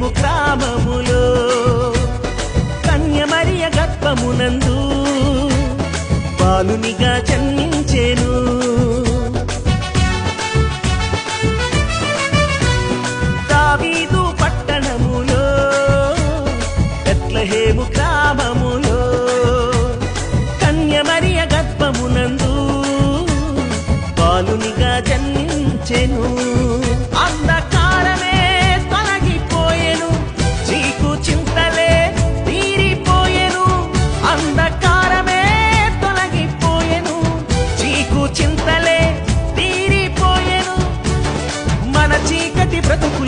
బెత్లహేము గ్రామములో కన్యమరియ గర్భమునందు బాలునిగా జన్మించెను. దావీదు పట్టణములో బెత్లహేము గ్రామములో కన్యమరియ గర్భమునందు బాలునిగా జన్మించెను.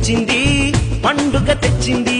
తెచ్చింది పండుగ తెచ్చింది.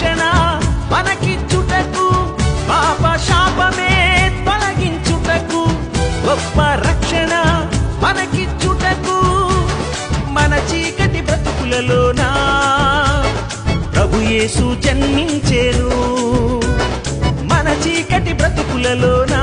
రక్షణ మనకిచ్చుటకు పాప శాపమే తొలగించుటకు గొప్ప రక్షణ మనకిచ్చుటకు మన చీకటి బ్రతుకులలోనా? ప్రభుయేసు జన్మించేను మన చీకటి బ్రతుకులలోనా?